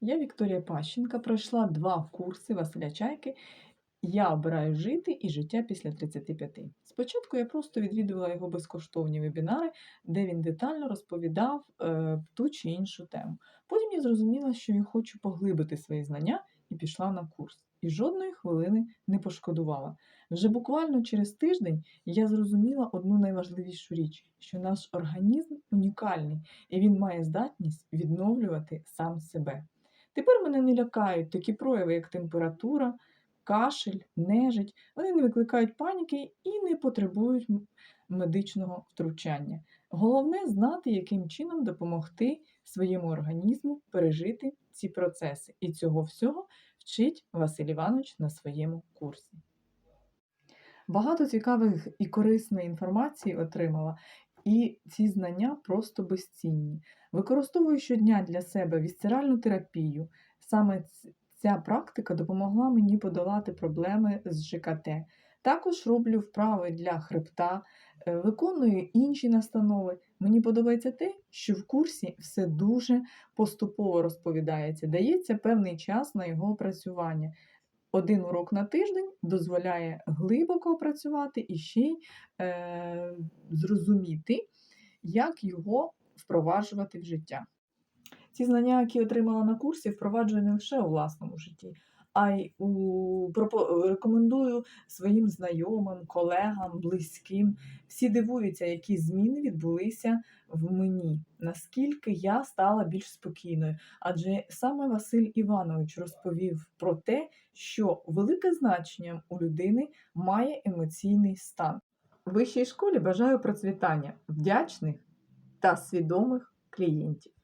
Я Вікторія Пащенка пройшла два курси Василя Чайки Я обираю жити і життя після 35. Спочатку я просто відвідувала його безкоштовні вебінари, де він детально розповідав е, ту чи іншу тему. Потім я зрозуміла, що я хочу поглибити свої знання і пішла на курс. І жодної хвилини не пошкодувала. Вже буквально через тиждень я зрозуміла одну найважливішу річ, що наш організм унікальний і він має здатність відновлювати сам себе. Тепер мене не лякають такі прояви, як температура, кашель, нежить. Вони не викликають паніки і не потребують медичного втручання. Головне знати, яким чином допомогти своєму організму пережити ці процеси. І цього всього вчить Василь Іванович на своєму курсі. Багато цікавих і корисної інформації отримала, і ці знання просто безцінні. Використовую щодня для себе вісцеральну терапію. Саме ця практика допомогла мені подолати проблеми з ЖКТ. Також роблю вправи для хребта, е, виконую інші настанови. Мені подобається те, що в курсі все дуже поступово розповідається, дається певний час на його опрацювання. Один урок на тиждень дозволяє глибоко опрацювати і ще й е, зрозуміти, як його впроваджувати в життя. Ці знання, які отримала на курсі, впроваджую не лише у власному житті, а й у рекомендую своїм знайомим, колегам, близьким. Всі дивуються, які зміни відбулися в мені, наскільки я стала більш спокійною. Адже саме Василь Іванович розповів про те, що велике значення у людини має емоційний стан. В вищій школі бажаю процвітання, вдячних та свідомих клієнтів.